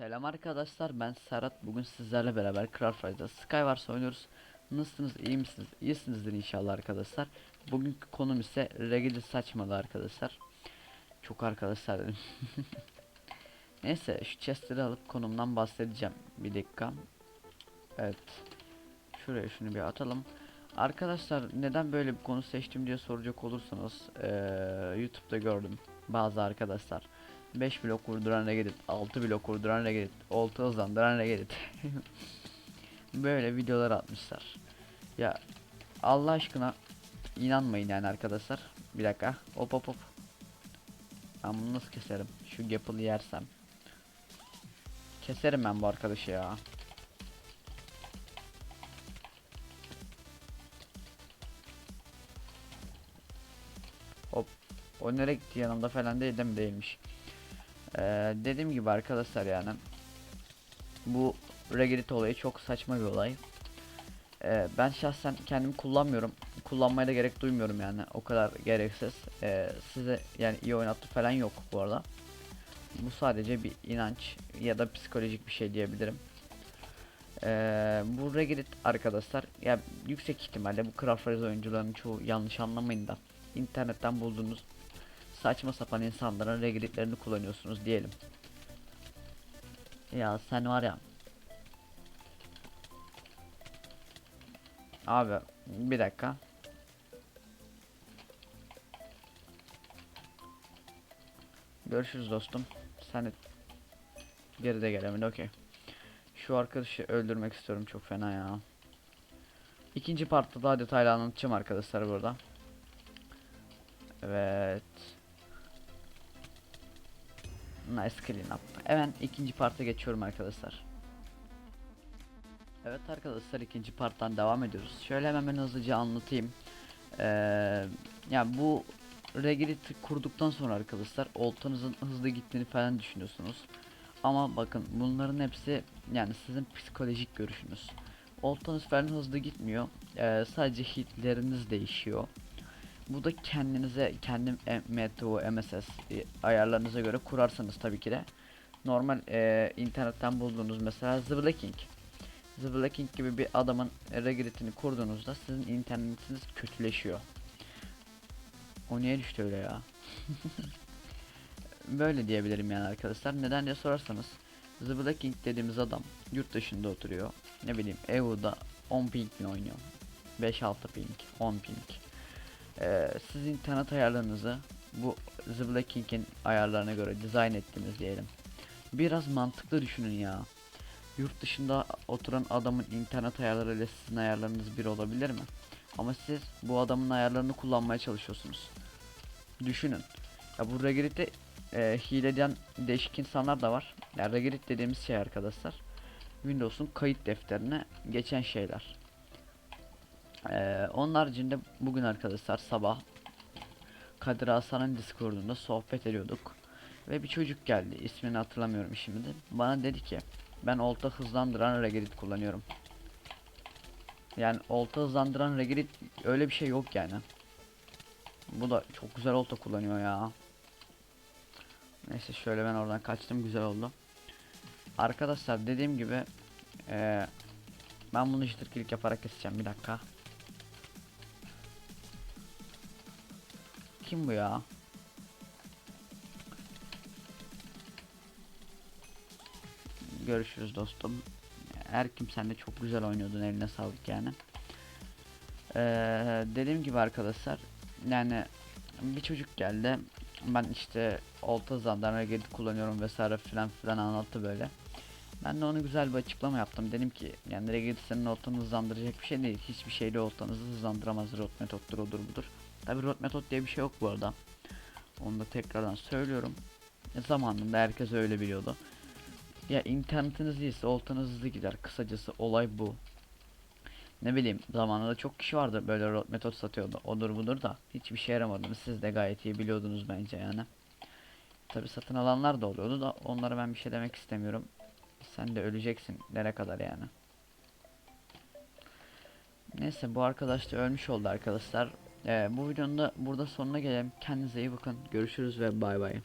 Selam arkadaşlar ben Serhat bugün sizlerle beraber Craftwise'da Skywars oynuyoruz. Nasılsınız iyi misiniz? İyisinizdir inşallah arkadaşlar. Bugünkü konum ise regili saçmalı arkadaşlar. Çok arkadaşlar dedim. Neyse şu chestleri alıp konumdan bahsedeceğim. Bir dakika. Evet. Şuraya şunu bir atalım. Arkadaşlar neden böyle bir konu seçtim diye soracak olursanız eee, YouTube'da gördüm bazı arkadaşlar 5 blok vurduran regedit 6 blok vurduran regedit olta hızlandıran regedit böyle videolar atmışlar. Ya Allah aşkına inanmayın yani arkadaşlar. Bir dakika hop hop hop. Ben bunu nasıl keserim? Şu gapple yersem. Keserim ben bu arkadaşı ya. Hop. O nereye gitti? Yanımda falan değil de mi? Değilmiş. Ee, dediğim gibi arkadaşlar yani. Bu Regedit olayı çok saçma bir olay. Ee, ben şahsen kendim kullanmıyorum. Kullanmaya da gerek duymuyorum yani. O kadar gereksiz. Ee, size yani iyi oynattı falan yok bu arada. Bu sadece bir inanç ya da psikolojik bir şey diyebilirim. Ee, bu Regedit arkadaşlar ya yüksek ihtimalle bu Craft Race oyuncularının çoğu yanlış anlamayın da internetten bulduğunuz saçma sapan insanların Reddit'lerini kullanıyorsunuz diyelim. Ya sen var ya. Abi bir dakika. Görüşürüz dostum. Sen de geride gelemedi okey. Şu arkadaşı öldürmek istiyorum çok fena ya. İkinci partta daha detaylı anlatacağım arkadaşlar burada. Evet. Nice clean up. Hemen ikinci parta geçiyorum arkadaşlar. Evet arkadaşlar ikinci parttan devam ediyoruz. Şöyle hemen hızlıca anlatayım. Ee, yani bu Regedit kurduktan sonra arkadaşlar oltanızın hızlı gittiğini falan düşünüyorsunuz. Ama bakın bunların hepsi yani sizin psikolojik görüşünüz. Oltanız falan hızlı gitmiyor. Ee, sadece hitleriniz değişiyor. Bu da kendinize kendi e- MTO, MSS e, ayarlarınıza göre kurarsanız tabii ki de normal e, internetten bulduğunuz mesela Zblacking Zblacking gibi bir adamın regretini kurduğunuzda sizin internetiniz kötüleşiyor. O niye düştü öyle ya? Böyle diyebilirim yani arkadaşlar. Neden diye sorarsanız Zblacking dediğimiz adam yurt dışında oturuyor. Ne bileyim EU'da 10 ping oynuyor? 5-6 ping, 10 ping. Ee, siz internet ayarlarınızı bu Zblaking'in ayarlarına göre dizayn ettiniz diyelim. Biraz mantıklı düşünün ya. Yurt dışında oturan adamın internet ayarları ile sizin ayarlarınız bir olabilir mi? Ama siz bu adamın ayarlarını kullanmaya çalışıyorsunuz. Düşünün. Ya bu Regedit'te e, hile eden değişik insanlar da var. Yani Regedit dediğimiz şey arkadaşlar. Windows'un kayıt defterine geçen şeyler. Ee, onun haricinde bugün arkadaşlar sabah Kadir Hasan'ın Discord'unda sohbet ediyorduk. Ve bir çocuk geldi. ismini hatırlamıyorum şimdi. Bana dedi ki ben olta hızlandıran regedit kullanıyorum. Yani olta hızlandıran regedit öyle bir şey yok yani. Bu da çok güzel olta kullanıyor ya. Neyse şöyle ben oradan kaçtım güzel oldu. Arkadaşlar dediğim gibi eee ben bunu iştirkilik yaparak keseceğim bir dakika. Kim bu ya? Görüşürüz dostum. Her kim sen de çok güzel oynuyordun eline sağlık yani. Ee, dediğim gibi arkadaşlar yani bir çocuk geldi. Ben işte olta hızlandıran hareket kullanıyorum vesaire filan filan anlattı böyle. Ben de ona güzel bir açıklama yaptım. Dedim ki yani regedit senin oltanı hızlandıracak bir şey değil. Hiçbir şeyle oltanızı hızlandıramaz rot metottur odur budur. Tabi rot metot diye bir şey yok bu arada. Onu da tekrardan söylüyorum. E, zamanında herkes öyle biliyordu. Ya internetiniz iyiyse oltanız hızlı gider. Kısacası olay bu. Ne bileyim zamanında çok kişi vardı böyle rot metot satıyordu. Odur budur da hiçbir şey yaramadı. Siz de gayet iyi biliyordunuz bence yani. Tabi satın alanlar da oluyordu da onlara ben bir şey demek istemiyorum. Sen de öleceksin. Nereye kadar yani. Neyse bu arkadaş da ölmüş oldu arkadaşlar. Ee, bu videonun da burada sonuna gelelim. Kendinize iyi bakın. Görüşürüz ve bay bay.